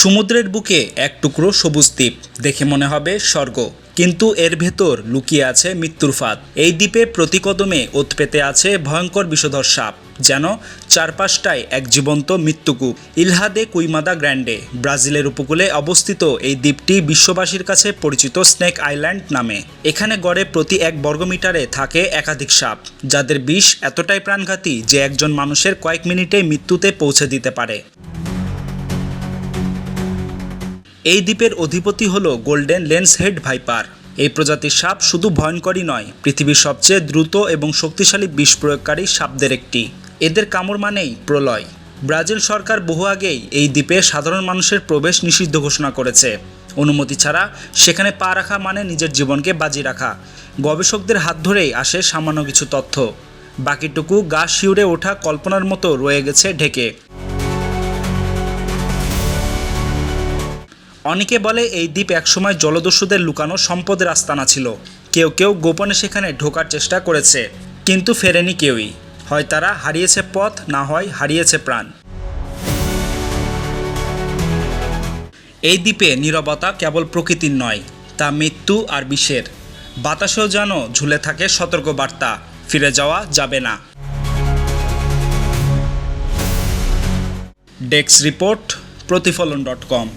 সমুদ্রের বুকে এক টুকরো সবুজ দ্বীপ। দেখে মনে হবে স্বর্গ। কিন্তু এর ভেতর লুকিয়ে আছে মৃত্যুর ফাঁদ। এই দ্বীপে প্রতি কদমে ওত পেতে আছে ভয়ঙ্কর বিষধর সাপ, যেন চারপাশটায় এক জীবন্ত মৃত্যুকূপ। ইলহাদে কুইমাদা গ্র্যান্ডে, ব্রাজিলের উপকূলে অবস্থিত এই দ্বীপটি বিশ্ববাসীর কাছে পরিচিত স্নেক আইল্যান্ড নামে। এখানে গড়ে প্রতি এক বর্গমিটারে থাকে একাধিক সাপ, যাদের বিষ এতটাই প্রাণঘাতী যে একজন মানুষের কয়েক মিনিটে মৃত্যুতে পৌঁছে দিতে পারে। এই দ্বীপের অধিপতি হল গোল্ডেন লেন্স হেড ভাইপার। এই প্রজাতির সাপ শুধু ভয়ঙ্করই নয়, পৃথিবীর সবচেয়ে দ্রুত এবং শক্তিশালী বিষ প্রয়োগকারী সাপদের একটি। এদের কামড় মানেই প্রলয়। ব্রাজিল সরকার বহু আগেই এই দ্বীপে সাধারণ মানুষের প্রবেশ নিষিদ্ধ ঘোষণা করেছে। অনুমতি ছাড়া সেখানে পা রাখা মানে নিজের জীবনকে বাজি রাখা। গবেষকদের হাত ধরেই আসে সামান্য কিছু তথ্য। বাকিটুকু গা শিউরে ওঠা কল্পনার মতো রয়ে গেছে ঢেকে। অনেকে বলে এই দ্বীপ একসময় জলদস্যুদের লুকানো সম্পদের আস্তানা ছিল। কেউ কেউ গোপনে সেখানে ঢোকার চেষ্টা করেছে, কিন্তু ফেরেনি কেউই। হয় তারা হারিয়েছে পথ, না হয় হারিয়েছে প্রাণ। এই দ্বীপে নীরবতা কেবল প্রকৃতির নয়, তা মৃত্যু আর বিষের। বাতাসেও যেন ঝুলে থাকে সতর্ক বার্তা ফিরে যাওয়া যাবে না। Desk report, Protifolon dot com.